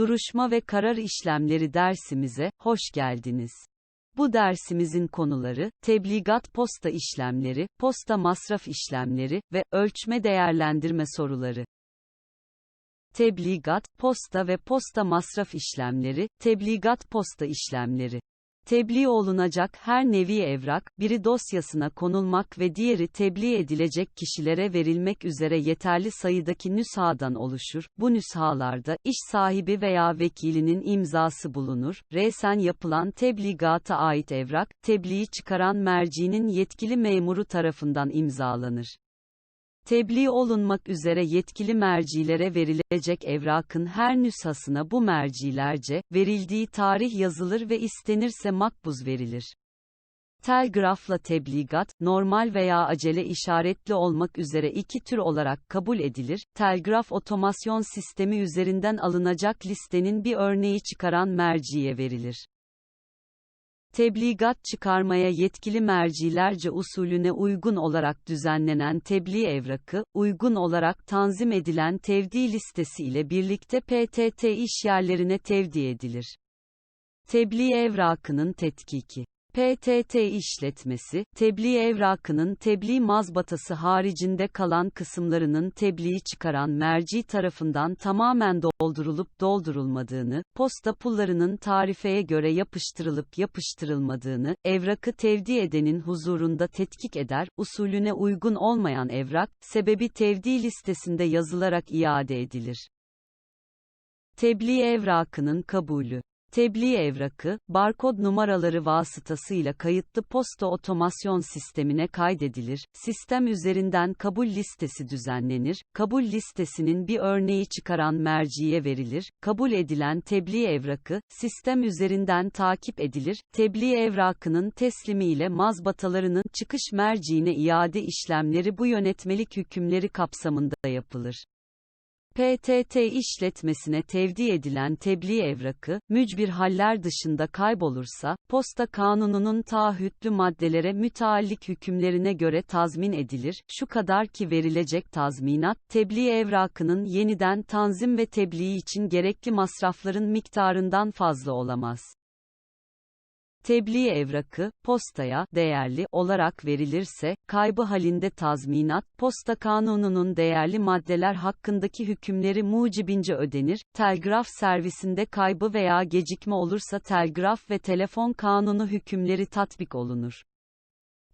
Duruşma ve karar işlemleri dersimize hoş geldiniz. Bu dersimizin konuları, tebligat posta işlemleri, posta masraf işlemleri ve ölçme değerlendirme soruları. Tebligat, posta ve posta masraf işlemleri, tebligat posta işlemleri. Tebliğ olunacak her nevi evrak, biri dosyasına konulmak ve diğeri tebliğ edilecek kişilere verilmek üzere yeterli sayıdaki nüshadan oluşur. Bu nüshalarda, iş sahibi veya vekilinin imzası bulunur. Resen yapılan tebligata ait evrak, tebliği çıkaran mercinin yetkili memuru tarafından imzalanır. Tebliğ olunmak üzere yetkili mercilere verilecek evrakın her nüshasına bu mercilerce, verildiği tarih yazılır ve istenirse makbuz verilir. Telgrafla tebligat, normal veya acele işaretli olmak üzere iki tür olarak kabul edilir. Telgraf otomasyon sistemi üzerinden alınacak listenin bir örneği çıkaran merciye verilir. Tebligat çıkarmaya yetkili mercilerce usulüne uygun olarak düzenlenen tebliğ evrakı, uygun olarak tanzim edilen tevdi listesi ile birlikte PTT işyerlerine tevdi edilir. Tebliğ evrakının tetkiki PTT işletmesi, tebliğ evrakının tebliğ mazbatası haricinde kalan kısımlarının tebliği çıkaran merci tarafından tamamen doldurulup doldurulmadığını, posta pullarının tarifeye göre yapıştırılıp yapıştırılmadığını, evrakı tevdi edenin huzurunda tetkik eder, usulüne uygun olmayan evrak, sebebi tevdi listesinde yazılarak iade edilir. Tebliğ evrakının kabulü Tebliğ evrakı, barkod numaraları vasıtasıyla kayıtlı posta otomasyon sistemine kaydedilir, sistem üzerinden kabul listesi düzenlenir, kabul listesinin bir örneği çıkaran merciye verilir, kabul edilen tebliğ evrakı, sistem üzerinden takip edilir, tebliğ evrakının teslimiyle mazbatalarının çıkış merciine iade işlemleri bu yönetmelik hükümleri kapsamında yapılır. PTT işletmesine tevdi edilen tebliğ evrakı, mücbir haller dışında kaybolursa, posta kanununun taahhütlü maddelere müteallik hükümlerine göre tazmin edilir, şu kadar ki verilecek tazminat, tebliğ evrakının yeniden tanzim ve tebliğ için gerekli masrafların miktarından fazla olamaz. Tebliğ evrakı, postaya, değerli olarak verilirse, kaybı halinde tazminat, posta kanununun değerli maddeler hakkındaki hükümleri mucibince ödenir, telgraf servisinde kaybı veya gecikme olursa telgraf ve telefon kanunu hükümleri tatbik olunur.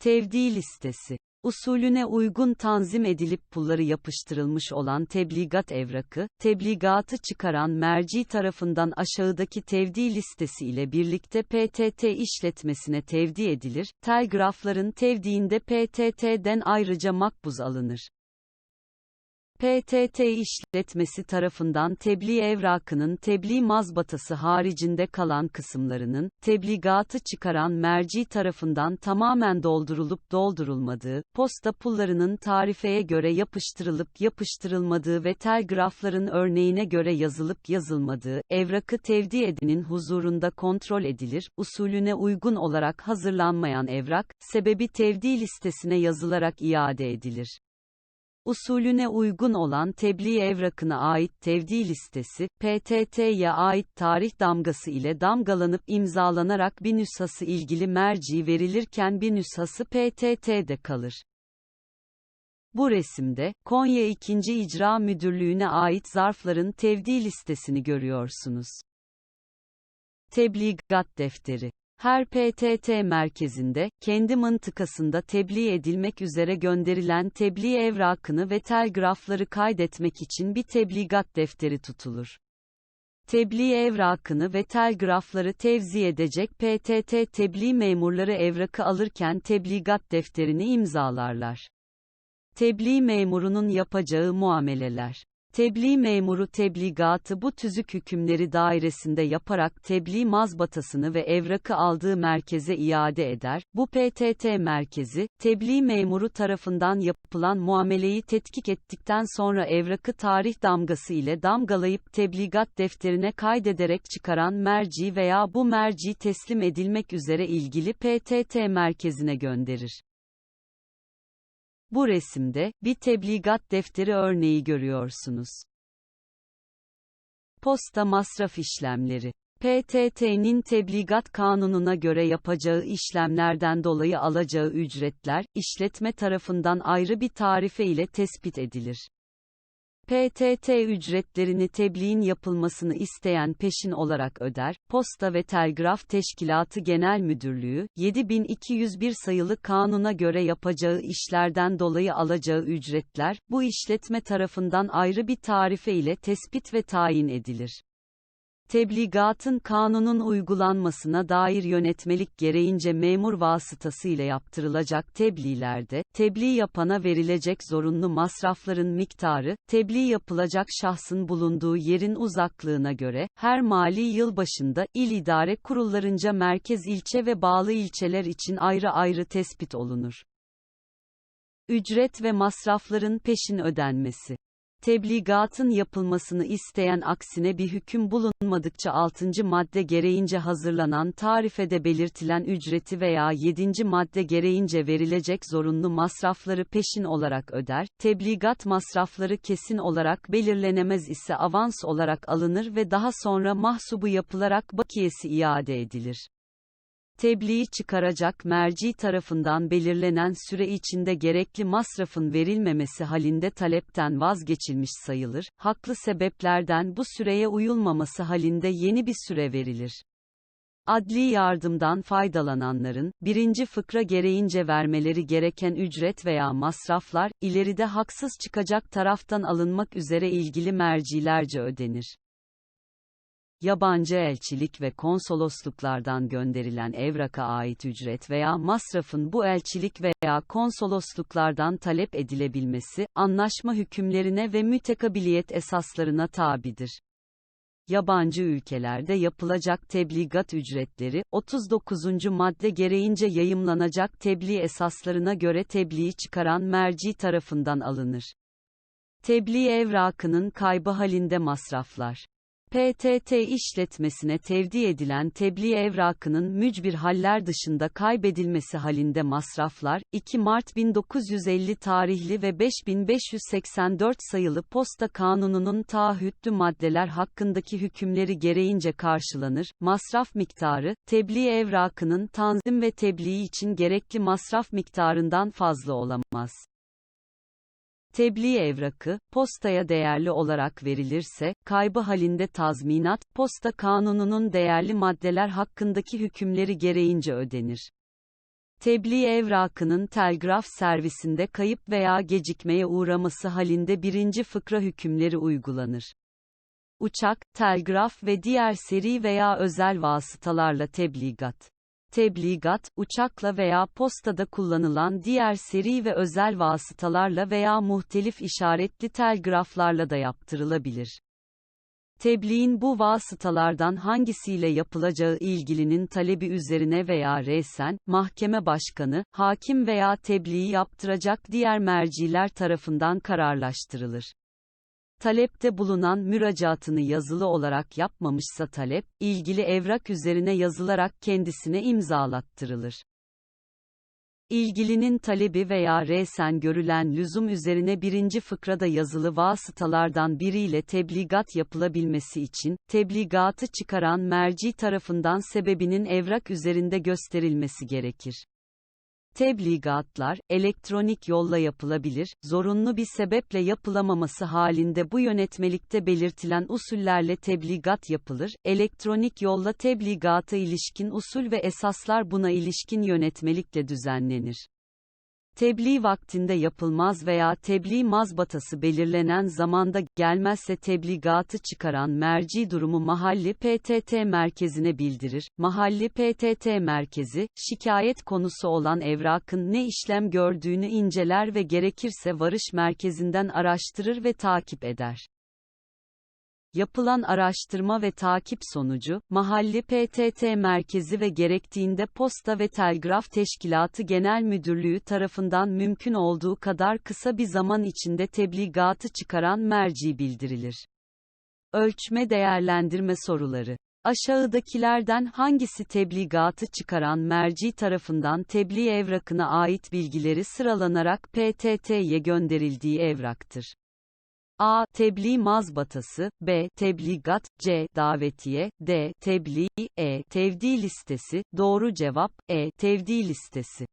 Tevdi listesi usulüne uygun tanzim edilip pulları yapıştırılmış olan tebligat evrakı, tebligatı çıkaran merci tarafından aşağıdaki tevdi listesi ile birlikte PTT işletmesine tevdi edilir, telgrafların tevdiğinde PTT'den ayrıca makbuz alınır. PTT işletmesi tarafından tebliğ evrakının tebliğ mazbatası haricinde kalan kısımlarının, tebligatı çıkaran merci tarafından tamamen doldurulup doldurulmadığı, posta pullarının tarifeye göre yapıştırılıp yapıştırılmadığı ve telgrafların örneğine göre yazılıp yazılmadığı, evrakı tevdi edenin huzurunda kontrol edilir, usulüne uygun olarak hazırlanmayan evrak, sebebi tevdi listesine yazılarak iade edilir usulüne uygun olan tebliğ evrakına ait tevdi listesi, PTT'ye ait tarih damgası ile damgalanıp imzalanarak bir nüshası ilgili merci verilirken bir nüshası PTT'de kalır. Bu resimde, Konya 2. İcra Müdürlüğü'ne ait zarfların tevdi listesini görüyorsunuz. Tebligat defteri her PTT merkezinde, kendi mıntıkasında tebliğ edilmek üzere gönderilen tebliğ evrakını ve telgrafları kaydetmek için bir tebligat defteri tutulur. Tebliğ evrakını ve telgrafları tevzi edecek PTT tebliğ memurları evrakı alırken tebligat defterini imzalarlar. Tebliğ memurunun yapacağı muameleler Tebliğ memuru tebligatı bu tüzük hükümleri dairesinde yaparak tebliğ mazbatasını ve evrakı aldığı merkeze iade eder. Bu PTT merkezi, tebliğ memuru tarafından yapılan muameleyi tetkik ettikten sonra evrakı tarih damgası ile damgalayıp tebligat defterine kaydederek çıkaran merci veya bu merci teslim edilmek üzere ilgili PTT merkezine gönderir. Bu resimde, bir tebligat defteri örneği görüyorsunuz. Posta masraf işlemleri. PTT'nin tebligat kanununa göre yapacağı işlemlerden dolayı alacağı ücretler, işletme tarafından ayrı bir tarife ile tespit edilir. PTT ücretlerini tebliğin yapılmasını isteyen peşin olarak öder. Posta ve Telgraf Teşkilatı Genel Müdürlüğü, 7201 sayılı kanuna göre yapacağı işlerden dolayı alacağı ücretler, bu işletme tarafından ayrı bir tarife ile tespit ve tayin edilir. Tebligatın kanunun uygulanmasına dair yönetmelik gereğince memur vasıtasıyla yaptırılacak tebliğlerde, tebliğ yapana verilecek zorunlu masrafların miktarı, tebliğ yapılacak şahsın bulunduğu yerin uzaklığına göre, her mali yıl başında, il idare kurullarınca merkez ilçe ve bağlı ilçeler için ayrı ayrı tespit olunur. Ücret ve masrafların peşin ödenmesi Tebligatın yapılmasını isteyen aksine bir hüküm bulunmadıkça 6. madde gereğince hazırlanan tarifede belirtilen ücreti veya 7. madde gereğince verilecek zorunlu masrafları peşin olarak öder, tebligat masrafları kesin olarak belirlenemez ise avans olarak alınır ve daha sonra mahsubu yapılarak bakiyesi iade edilir tebliği çıkaracak merci tarafından belirlenen süre içinde gerekli masrafın verilmemesi halinde talepten vazgeçilmiş sayılır, haklı sebeplerden bu süreye uyulmaması halinde yeni bir süre verilir. Adli yardımdan faydalananların, birinci fıkra gereğince vermeleri gereken ücret veya masraflar, ileride haksız çıkacak taraftan alınmak üzere ilgili mercilerce ödenir yabancı elçilik ve konsolosluklardan gönderilen evraka ait ücret veya masrafın bu elçilik veya konsolosluklardan talep edilebilmesi, anlaşma hükümlerine ve mütekabiliyet esaslarına tabidir. Yabancı ülkelerde yapılacak tebligat ücretleri, 39. madde gereğince yayımlanacak tebliğ esaslarına göre tebliği çıkaran merci tarafından alınır. Tebliğ evrakının kaybı halinde masraflar PTT işletmesine tevdi edilen tebliğ evrakının mücbir haller dışında kaybedilmesi halinde masraflar, 2 Mart 1950 tarihli ve 5584 sayılı Posta Kanunu'nun taahhütlü maddeler hakkındaki hükümleri gereğince karşılanır, masraf miktarı, tebliğ evrakının tanzim ve tebliğ için gerekli masraf miktarından fazla olamaz. Tebliğ evrakı, postaya değerli olarak verilirse, kaybı halinde tazminat, posta kanununun değerli maddeler hakkındaki hükümleri gereğince ödenir. Tebliğ evrakının telgraf servisinde kayıp veya gecikmeye uğraması halinde birinci fıkra hükümleri uygulanır. Uçak, telgraf ve diğer seri veya özel vasıtalarla tebligat tebligat, uçakla veya postada kullanılan diğer seri ve özel vasıtalarla veya muhtelif işaretli telgraflarla da yaptırılabilir. Tebliğin bu vasıtalardan hangisiyle yapılacağı ilgilinin talebi üzerine veya resen, mahkeme başkanı, hakim veya tebliği yaptıracak diğer merciler tarafından kararlaştırılır. Talepte bulunan müracaatını yazılı olarak yapmamışsa talep, ilgili evrak üzerine yazılarak kendisine imzalattırılır. İlgilinin talebi veya resen görülen lüzum üzerine birinci fıkrada yazılı vasıtalardan biriyle tebligat yapılabilmesi için, tebligatı çıkaran merci tarafından sebebinin evrak üzerinde gösterilmesi gerekir. Tebligatlar, elektronik yolla yapılabilir, zorunlu bir sebeple yapılamaması halinde bu yönetmelikte belirtilen usullerle tebligat yapılır, elektronik yolla tebligata ilişkin usul ve esaslar buna ilişkin yönetmelikle düzenlenir tebliğ vaktinde yapılmaz veya tebliğ mazbatası belirlenen zamanda gelmezse tebligatı çıkaran merci durumu mahalli PTT merkezine bildirir. Mahalli PTT merkezi, şikayet konusu olan evrakın ne işlem gördüğünü inceler ve gerekirse varış merkezinden araştırır ve takip eder. Yapılan araştırma ve takip sonucu, mahalli PTT merkezi ve gerektiğinde Posta ve Telgraf Teşkilatı Genel Müdürlüğü tarafından mümkün olduğu kadar kısa bir zaman içinde tebligatı çıkaran merci bildirilir. Ölçme değerlendirme soruları Aşağıdakilerden hangisi tebligatı çıkaran merci tarafından tebliğ evrakına ait bilgileri sıralanarak PTT'ye gönderildiği evraktır? A. Tebliğ mazbatası, B. Tebligat, C. Davetiye, D. Tebliğ, E. Tevdi listesi, doğru cevap, E. Tevdi listesi.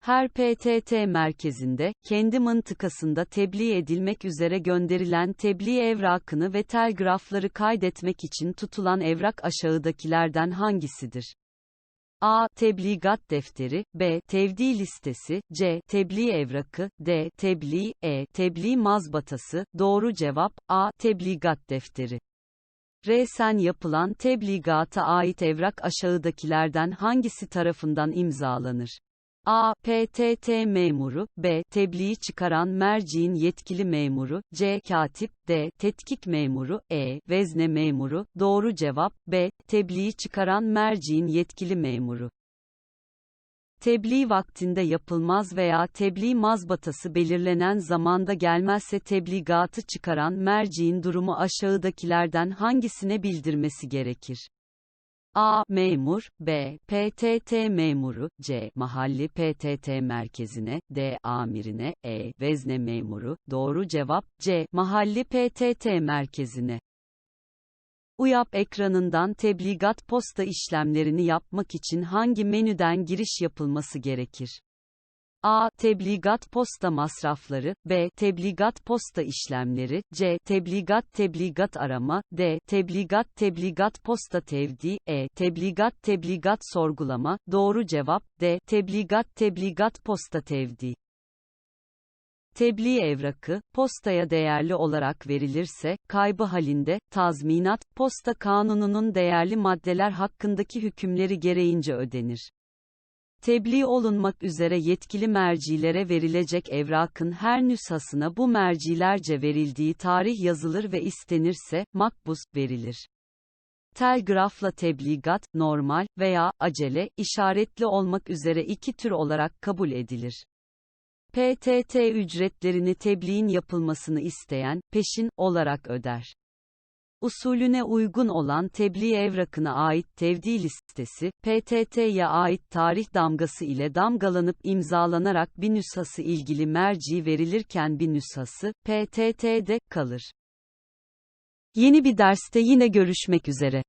Her PTT merkezinde, kendi mıntıkasında tebliğ edilmek üzere gönderilen tebliğ evrakını ve telgrafları kaydetmek için tutulan evrak aşağıdakilerden hangisidir? A. Tebligat defteri, B. Tevdi listesi, C. Tebliğ evrakı, D. Tebliğ, E. Tebliğ mazbatası, doğru cevap, A. Tebligat defteri. Resen yapılan tebligata ait evrak aşağıdakilerden hangisi tarafından imzalanır? A. PTT memuru, B. Tebliği çıkaran merciğin yetkili memuru, C. Katip, D. Tetkik memuru, E. Vezne memuru, doğru cevap, B. Tebliği çıkaran merciğin yetkili memuru. Tebliğ vaktinde yapılmaz veya tebliğ mazbatası belirlenen zamanda gelmezse tebligatı çıkaran merciğin durumu aşağıdakilerden hangisine bildirmesi gerekir? A. Memur, B. PTT memuru, C. Mahalli PTT merkezine, D. Amirine, E. Vezne memuru, doğru cevap, C. Mahalli PTT merkezine. UYAP ekranından tebligat posta işlemlerini yapmak için hangi menüden giriş yapılması gerekir? A. Tebligat posta masrafları, B. Tebligat posta işlemleri, C. Tebligat tebligat arama, D. Tebligat tebligat posta tevdi, E. Tebligat tebligat sorgulama, doğru cevap, D. Tebligat tebligat posta tevdi. Tebliğ evrakı, postaya değerli olarak verilirse, kaybı halinde, tazminat, posta kanununun değerli maddeler hakkındaki hükümleri gereğince ödenir. Tebliğ olunmak üzere yetkili mercilere verilecek evrakın her nüshasına bu mercilerce verildiği tarih yazılır ve istenirse, makbuz, verilir. Telgrafla tebligat, normal veya acele, işaretli olmak üzere iki tür olarak kabul edilir. PTT ücretlerini tebliğin yapılmasını isteyen, peşin, olarak öder. Usulüne uygun olan tebliğ evrakına ait tevdi listesi, PTT'ye ait tarih damgası ile damgalanıp imzalanarak bir nüshası ilgili merci verilirken bir nüshası, PTT'de, kalır. Yeni bir derste yine görüşmek üzere.